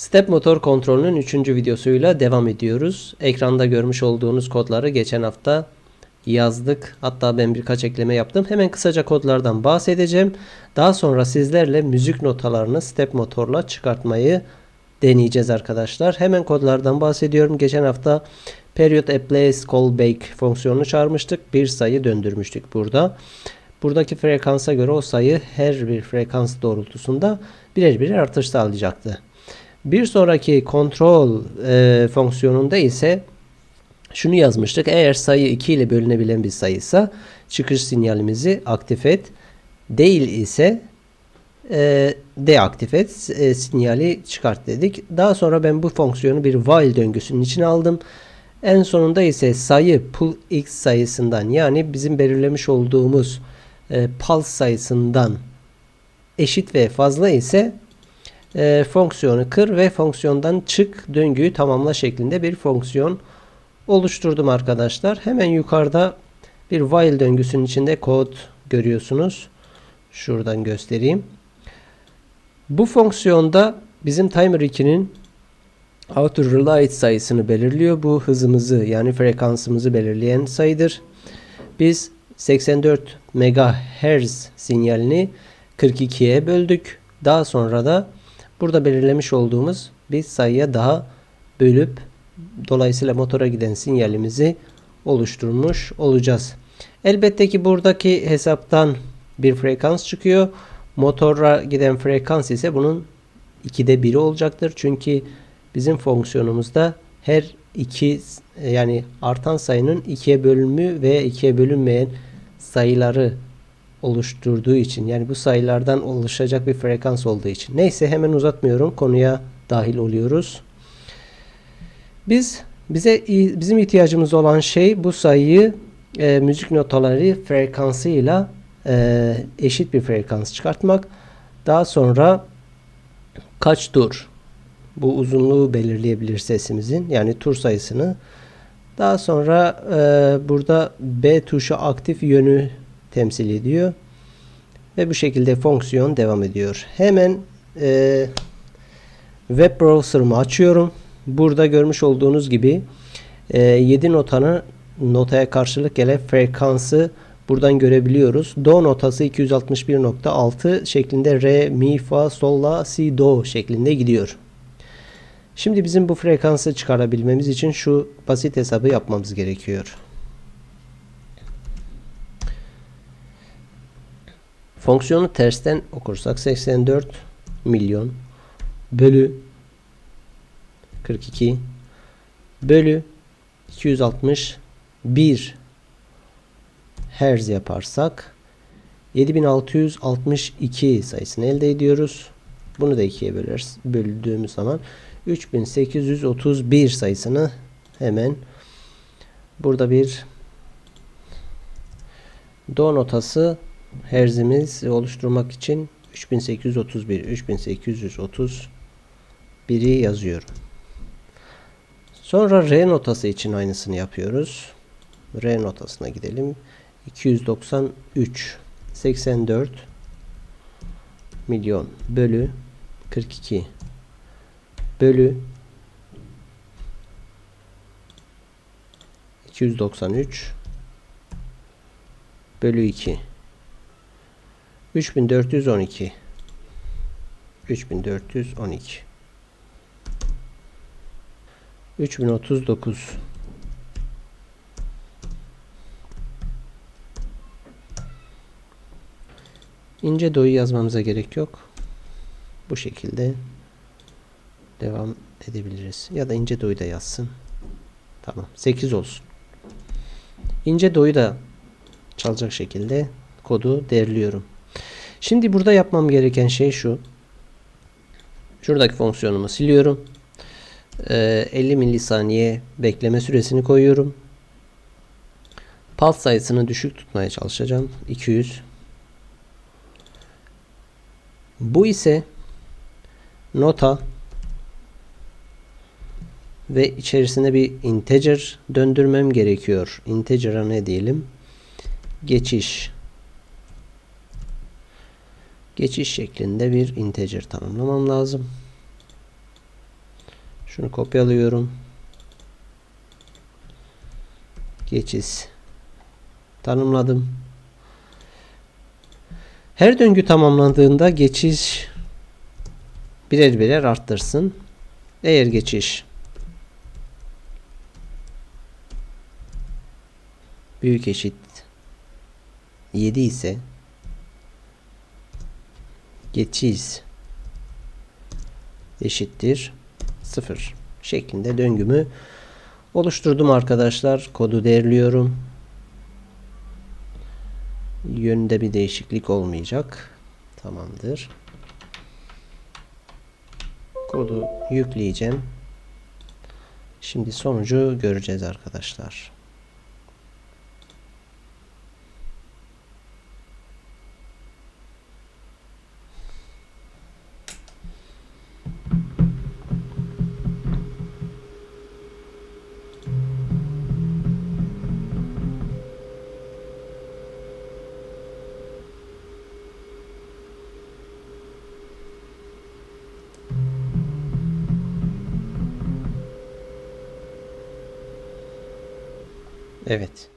Step motor kontrolünün 3. videosuyla devam ediyoruz. Ekranda görmüş olduğunuz kodları geçen hafta yazdık. Hatta ben birkaç ekleme yaptım. Hemen kısaca kodlardan bahsedeceğim. Daha sonra sizlerle müzik notalarını step motorla çıkartmayı deneyeceğiz arkadaşlar. Hemen kodlardan bahsediyorum. Geçen hafta period place callback fonksiyonunu çağırmıştık. Bir sayı döndürmüştük burada. Buradaki frekansa göre o sayı her bir frekans doğrultusunda birer birer artış sağlayacaktı. Bir sonraki kontrol e, fonksiyonunda ise şunu yazmıştık. Eğer sayı 2 ile bölünebilen bir sayıysa çıkış sinyalimizi aktif et. Değil ise e, deaktif et. E, sinyali çıkart dedik. Daha sonra ben bu fonksiyonu bir while döngüsünün içine aldım. En sonunda ise sayı pull x sayısından yani bizim belirlemiş olduğumuz e, pulse sayısından eşit ve fazla ise e, fonksiyonu kır ve fonksiyondan çık döngüyü tamamla şeklinde bir fonksiyon oluşturdum arkadaşlar. Hemen yukarıda bir while döngüsünün içinde kod görüyorsunuz. Şuradan göstereyim. Bu fonksiyonda bizim timer 2'nin outer relate sayısını belirliyor. Bu hızımızı yani frekansımızı belirleyen sayıdır. Biz 84 MHz sinyalini 42'ye böldük. Daha sonra da burada belirlemiş olduğumuz bir sayıya daha bölüp dolayısıyla motora giden sinyalimizi oluşturmuş olacağız. Elbette ki buradaki hesaptan bir frekans çıkıyor. Motora giden frekans ise bunun 2'de biri olacaktır. Çünkü bizim fonksiyonumuzda her iki yani artan sayının ikiye bölümü veya ikiye bölünmeyen sayıları oluşturduğu için yani bu sayılardan oluşacak bir frekans olduğu için. Neyse hemen uzatmıyorum. Konuya dahil oluyoruz. Biz bize bizim ihtiyacımız olan şey bu sayıyı e, müzik notaları frekansıyla e, eşit bir frekans çıkartmak. Daha sonra kaç tur bu uzunluğu belirleyebilir sesimizin yani tur sayısını. Daha sonra e, burada B tuşu aktif yönü temsil ediyor. Ve bu şekilde fonksiyon devam ediyor. Hemen e, web browser'ımı açıyorum. Burada görmüş olduğunuz gibi e, 7 notanın notaya karşılık gelen frekansı buradan görebiliyoruz. Do notası 261.6 şeklinde re, mi, fa, sol, la, si, do şeklinde gidiyor. Şimdi bizim bu frekansı çıkarabilmemiz için şu basit hesabı yapmamız gerekiyor. Fonksiyonu tersten okursak 84 milyon bölü 42 bölü 261 Hz yaparsak 7662 sayısını elde ediyoruz. Bunu da ikiye böleriz. Böldüğümüz zaman 3831 sayısını hemen burada bir do notası herzimiz oluşturmak için 3831 3831'i yazıyorum. Sonra re notası için aynısını yapıyoruz. Re notasına gidelim. 293 84 milyon bölü 42 bölü 293 bölü 2 3412 3412 3039 İnce doyu yazmamıza gerek yok. Bu şekilde devam edebiliriz. Ya da ince doyu da yazsın. Tamam. 8 olsun. İnce doyu da çalacak şekilde kodu değerliyorum. Şimdi burada yapmam gereken şey şu. Şuradaki fonksiyonumu siliyorum. Ee, 50 milisaniye bekleme süresini koyuyorum. Pulse sayısını düşük tutmaya çalışacağım. 200. Bu ise nota ve içerisine bir integer döndürmem gerekiyor. Integer'a ne diyelim? Geçiş. Geçiş şeklinde bir integer tanımlamam lazım. Şunu kopyalıyorum. Geçiş tanımladım. Her döngü tamamlandığında geçiş birer birer arttırsın. Eğer geçiş büyük eşit 7 ise geçiş eşittir 0 şeklinde döngümü oluşturdum arkadaşlar. Kodu değerliyorum. Yönünde bir değişiklik olmayacak. Tamamdır. Kodu yükleyeceğim. Şimdi sonucu göreceğiz arkadaşlar. Evet.